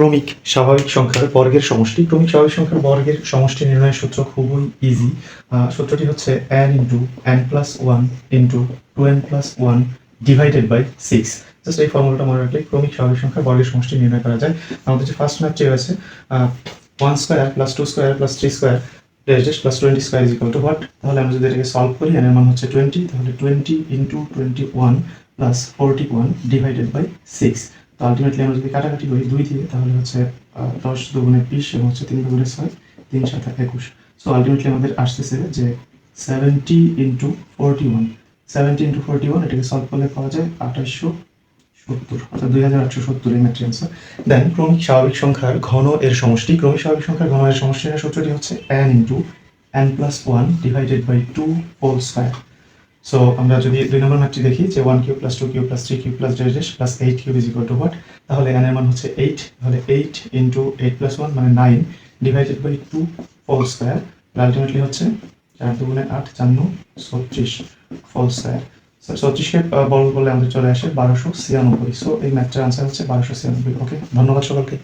ক্রমিক স্বাভাবিক সংখ্যার বর্গের সমষ্টি। ক্রমিক স্বাভাবিক সংখ্যার বর্গের সমষ্টি নির্ণয়ের সূত্র খুবই ইজি সূত্রটি হচ্ছে N into N plus one into two N plus one divided by six just এই ফর্মুলাটা মনে রাখলে ক্রমিক স্বাভাবিক সংখ্যার বর্গের সমষ্টি নির্ণয় করা যায়। আমাদের যে ফার্স্ট ম্যাথটি রয়েছে one square plus two square plus three square dash plus twenty square is equal to what তাহলে আমরা যদি এটাকে সলভ করি এর মান হচ্ছে টোয়েন্টি তাহলে twenty into twenty one plus forty one divided by six ultimately আমরা যদি কাটাকাটি করি, দুই দিয়ে তাহলে হচ্ছে দশ দুগুণে বিশ এবং হচ্ছে তিন দুগুণে ছয়, তিন সাত একুশ। সো আলটিমেটলি আমাদের আসতেছে যে seventy into forty one seventy into forty one এটাকে সলভ করলে পাওয়া যায় আঠাশশো সত্তর, অর্থাৎ দুই হাজার আটশো সত্তর এই ম্যাট্রি আনসার দেন ক্রমিক স্বাভাবিক সংখ্যার ঘন এর সমষ্টি, ক্রমিক স্বাভাবিক সংখ্যার ঘন এর সমষ্টি সূত্রটি হচ্ছে N into N plus one divided by two whole square so আমরা যদি দুই নম্বর ম্যাটটি দেখি, যে one cube plus two cube plus three cube plus dash plus eight cube is equal to what তাহলে n এর মান হচ্ছে এইট তাহলে eight into eight plus one মানে nine divided by two whole square ultimately হচ্ছে চার দুগুণে আট চার নং ছত্রিশ হোল স্কোয়ার ছত্রিশকে বল বলে আমাদের চলে আসে বারোশো ছিয়ানব্বই। সো এই ম্যাথটার আনসার হচ্ছে বারোশো ছিয়ানব্বই। ওকে ধন্যবাদ সকলকে।